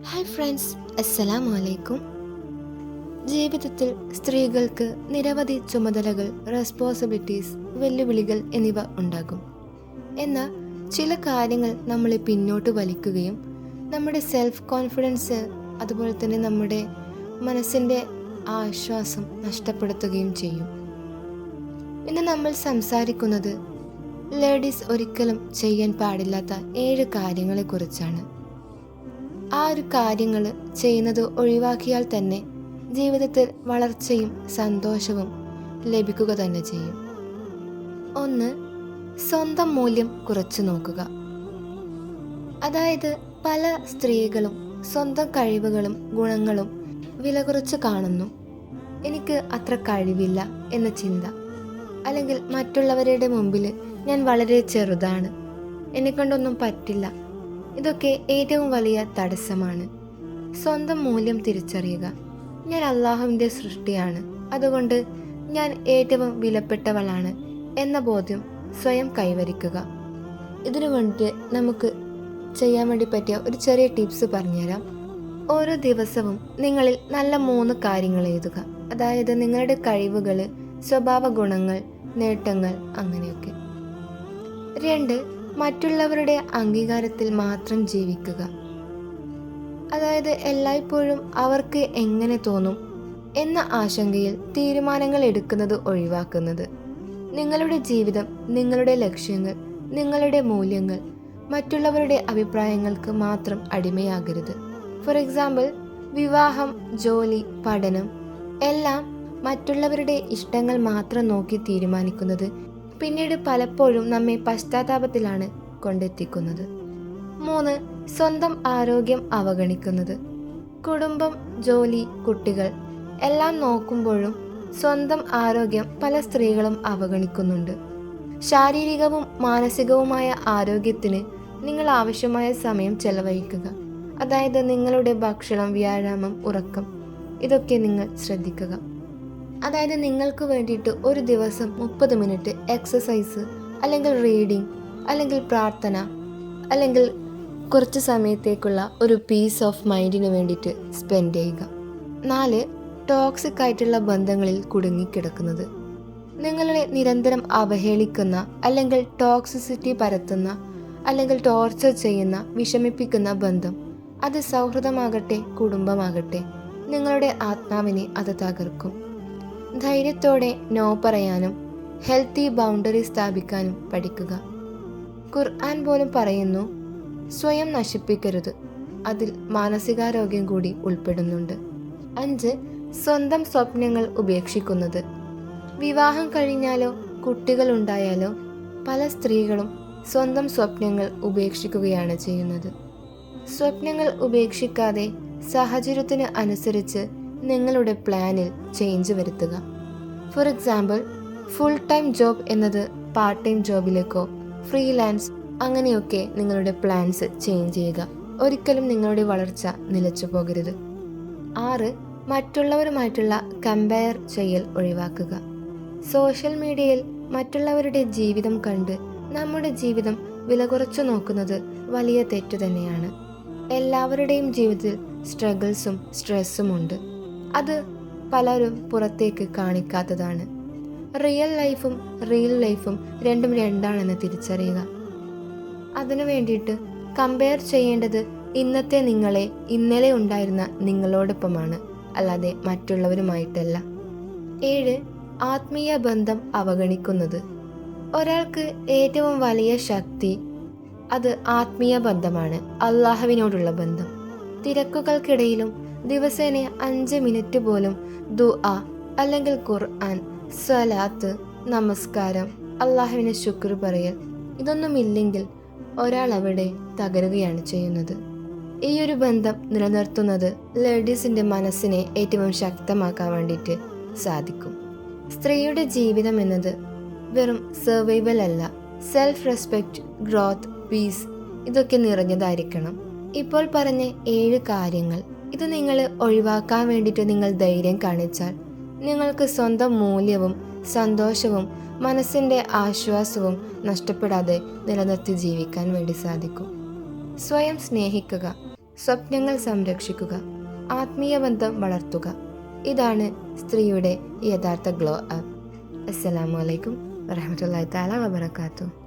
Hi friends അസ്സലാമു അലൈക്കും ജീവിതത്തിൽ സ്ത്രീകൾക്ക് നിരവധി ചുമതലകൾ റെസ്പോൺസിബിലിറ്റീസ് വെല്ലുവിളികൾ എന്നിവ ഉണ്ടാകും. എന്നാൽ ചില കാര്യങ്ങൾ നമ്മളെ പിന്നോട്ട് വലിക്കുകയും നമ്മുടെ സെൽഫ് കോൺഫിഡൻസ് അതുപോലെ തന്നെ നമ്മുടെ മനസ്സിന്റെ ആശ്വാസം നഷ്ടപ്പെടുത്തുകയും ചെയ്യും. ഇന്ന് നമ്മൾ സംസാരിക്കുന്നത് ലേഡീസ് ഒരിക്കലും ചെയ്യാൻ പാടില്ലാത്ത ഏഴ് കാര്യങ്ങളെക്കുറിച്ചാണ്. ആ ഒരു കാര്യങ്ങൾ ചെയ്യുന്നത് ഒഴിവാക്കിയാൽ തന്നെ ജീവിതത്തിൽ വളർച്ചയും സന്തോഷവും ലഭിക്കുക തന്നെ ചെയ്യും. ഒന്ന് സ്വന്തം മൂല്യം കുറച്ചു നോക്കുക. അതായത് പല സ്ത്രീകളും സ്വന്തം കഴിവുകളും ഗുണങ്ങളും വില കുറച്ച് കാണുന്നു. എനിക്ക് അത്ര കഴിവില്ല എന്ന ചിന്ത. അല്ലെങ്കിൽ മറ്റുള്ളവരുടെ മുമ്പിൽ ഞാൻ വളരെ ചെറുതാണ്. എന്നെക്കൊണ്ടൊന്നും പറ്റില്ല. ഇതൊക്കെ ഏറ്റവും വലിയ തടസ്സമാണ്. സ്വന്തം മൂല്യം തിരിച്ചറിയുക. ഞാൻ അള്ളാഹുവിന്റെ സൃഷ്ടിയാണ്. അതുകൊണ്ട് ഞാൻ ഏറ്റവും വിലപ്പെട്ടവളാണ് എന്ന ബോധ്യം സ്വയം കൈവരിക്കുക. ഇതിനു വേണ്ടിയിട്ട് നമുക്ക് ചെയ്യാൻ വേണ്ടി പറ്റിയ ഒരു ചെറിയ ടിപ്സ് പറഞ്ഞുതരാം. ഓരോ ദിവസവും നിങ്ങളിൽ നല്ല മൂന്ന് കാര്യങ്ങൾ എഴുതുക. അതായത് നിങ്ങളുടെ കഴിവുകൾ സ്വഭാവ ഗുണങ്ങൾ നേട്ടങ്ങൾ അങ്ങനെയൊക്കെ. രണ്ട് മറ്റുള്ളവരുടെ അംഗീകാരത്തിൽ മാത്രം ജീവിക്കുക. അതായത് എല്ലായ്പ്പോഴും അവർക്ക് എങ്ങനെ തോന്നും എന്ന ആശങ്കയിൽ തീരുമാനങ്ങൾ എടുക്കുന്നത് ഒഴിവാക്കുന്നത്. നിങ്ങളുടെ ജീവിതം നിങ്ങളുടെ ലക്ഷ്യങ്ങൾ നിങ്ങളുടെ മൂല്യങ്ങൾ മറ്റുള്ളവരുടെ അഭിപ്രായങ്ങൾക്ക് മാത്രം അടിമയാകരുത്. ഫോർ എക്സാമ്പിൾ വിവാഹം ജോലി പഠനം എല്ലാം മറ്റുള്ളവരുടെ ഇഷ്ടങ്ങൾ മാത്രം നോക്കി തീരുമാനിക്കുന്നത് പിന്നീട് പലപ്പോഴും നമ്മെ പശ്ചാത്താപത്തിലാണ് കൊണ്ടെത്തിക്കുന്നത്. മൂന്ന് സ്വന്തം ആരോഗ്യം അവഗണിക്കുന്നത്. കുടുംബം ജോലി കുട്ടികൾ എല്ലാം നോക്കുമ്പോഴും സ്വന്തം ആരോഗ്യം പല സ്ത്രീകളും അവഗണിക്കുന്നുണ്ട്. ശാരീരികവും മാനസികവുമായ ആരോഗ്യത്തിന് നിങ്ങൾ ആവശ്യമായ സമയം ചെലവഴിക്കുക. അതായത് നിങ്ങളുടെ ഭക്ഷണം വ്യായാമം ഉറക്കം ഇതൊക്കെ നിങ്ങൾ ശ്രദ്ധിക്കുക. അതായത് നിങ്ങൾക്ക് വേണ്ടിയിട്ട് ഒരു ദിവസം മുപ്പത് മിനിറ്റ് എക്സസൈസ് അല്ലെങ്കിൽ റീഡിംഗ് അല്ലെങ്കിൽ പ്രാർത്ഥന അല്ലെങ്കിൽ കുറച്ച് സമയത്തേക്കുള്ള ഒരു പീസ് ഓഫ് മൈൻഡിന് വേണ്ടിയിട്ട് സ്പെൻഡ് ചെയ്യുക. നാല് ടോക്സിക് ആയിട്ടുള്ള ബന്ധങ്ങളിൽ കുടുങ്ങിക്കിടക്കുന്നത്. നിങ്ങളെ നിരന്തരം അവഹേളിക്കുന്ന അല്ലെങ്കിൽ ടോക്സിസിറ്റി പരത്തുന്ന അല്ലെങ്കിൽ ടോർച്ചർ ചെയ്യുന്ന വിഷമിപ്പിക്കുന്ന ബന്ധം അത് സൗഹൃദമാകട്ടെ കുടുംബമാകട്ടെ നിങ്ങളുടെ ആത്മാവിനെ അത് തകർക്കും. ധൈര്യത്തോടെ നോ പറയാനും ഹെൽത്തി ബൗണ്ടറി സ്ഥാപിക്കാനും പഠിക്കുക. ഖുർആൻ പോലും പറയുന്നു സ്വയം നശിപ്പിക്കരുത്. അതിൽ മാനസികാരോഗ്യം കൂടി ഉൾപ്പെടുന്നുണ്ട്. അഞ്ച് സ്വന്തം സ്വപ്നങ്ങൾ ഉപേക്ഷിക്കുന്നത്. വിവാഹം കഴിഞ്ഞാലോ കുട്ടികൾ ഉണ്ടായാലോ പല സ്ത്രീകളും സ്വന്തം സ്വപ്നങ്ങൾ ഉപേക്ഷിക്കുകയാണ് ചെയ്യുന്നത്. സ്വപ്നങ്ങൾ ഉപേക്ഷിക്കാതെ സാഹചര്യത്തിന് അനുസരിച്ച് നിങ്ങളുടെ പ്ലാനിൽ ചേഞ്ച് വരുത്തുക. For example full time job എന്നത് പാർട്ട് ടൈം ജോബിലേക്കോ ഫ്രീലാൻസ് അങ്ങനെയൊക്കെ നിങ്ങളുടെ പ്ലാൻസ് ചേഞ്ച് ചെയ്യുക. ഒരിക്കലും നിങ്ങളുടെ വളർച്ച നിലച്ചു പോകരുത്. ആറ് മറ്റുള്ളവരുമായിട്ടുള്ള കമ്പയർ ചെയ്യൽ ഒഴിവാക്കുക. സോഷ്യൽ മീഡിയയിൽ മറ്റുള്ളവരുടെ ജീവിതം കണ്ട് നമ്മുടെ ജീവിതം വില കുറച്ചു നോക്കുന്നത് വലിയ തെറ്റു തന്നെയാണ്. എല്ലാവരുടെയും ജീവിതത്തിൽ സ്ട്രഗിൾസും സ്ട്രെസ്സും ഉണ്ട്. അത് പലരും പുറത്തേക്ക് കാണിക്കാത്തതാണ്. റിയൽ ലൈഫും റിയൽ ലൈഫും രണ്ടും രണ്ടാണെന്ന് തിരിച്ചറിയുക. അതിനു വേണ്ടിയിട്ട് കമ്പയർ ചെയ്യേണ്ടത് ഇന്നത്തെ നിങ്ങളെ ഇന്നലെ ഉണ്ടായിരുന്ന നിങ്ങളോടൊപ്പമാണ് അല്ലാതെ മറ്റുള്ളവരുമായിട്ടല്ല. ഏഴ് ആത്മീയ ബന്ധം അവഗണിക്കുന്നത്. ഒരാൾക്ക് ഏറ്റവും വലിയ ശക്തി അത് ആത്മീയ ബന്ധമാണ് അള്ളാഹുവിനോടുള്ള ബന്ധം. തിരക്കുകൾക്കിടയിലും ദിവസേന അഞ്ച് മിനിറ്റ് പോലും ദുആ അല്ലെങ്കിൽ ഖുർആൻ സ്വലാത്ത് നമസ്കാരം അള്ളാഹുവിനെ ശുക്ർ പറയൽ ഇതൊന്നുമില്ലെങ്കിൽ ഒരാൾ അവിടെ തകരുകയാണ് ചെയ്യുന്നത്. ഈ ഒരു ബന്ധം നിലനിർത്തുന്നത് ലേഡീസിന്റെ മനസ്സിനെ ഏറ്റവും ശക്തമാക്കാൻ വേണ്ടിയിട്ട് സാധിക്കും. സ്ത്രീയുടെ ജീവിതം എന്നത് വെറും സർവൈവൽ അല്ല സെൽഫ് റെസ്പെക്റ്റ് ഗ്രോത്ത് പീസ് ഇതൊക്കെ നിറഞ്ഞതായിരിക്കണം. ഇപ്പോൾ പറഞ്ഞ ഏഴ് കാര്യങ്ങൾ ഇത് നിങ്ങൾ ഒഴിവാക്കാൻ വേണ്ടിയിട്ട് നിങ്ങൾ ധൈര്യം കാണിച്ചാൽ നിങ്ങൾക്ക് സ്വന്തം മൂല്യവും സന്തോഷവും മനസ്സിന്റെ ആശ്വാസവും നഷ്ടപ്പെടാതെ നിലനിർത്തി ജീവിക്കാൻ വേണ്ടി സാധിക്കും. സ്വയം സ്നേഹിക്കുക സ്വപ്നങ്ങൾ സംരക്ഷിക്കുക ആത്മീയ ബന്ധം വളർത്തുക. ഇതാണ് സ്ത്രീയുടെ യഥാർത്ഥ ഗ്ലോ അപ്പ്. അസ്സലാമു അലൈക്കും വറഹമത്തല്ലാ താല വബർക്കാത്തു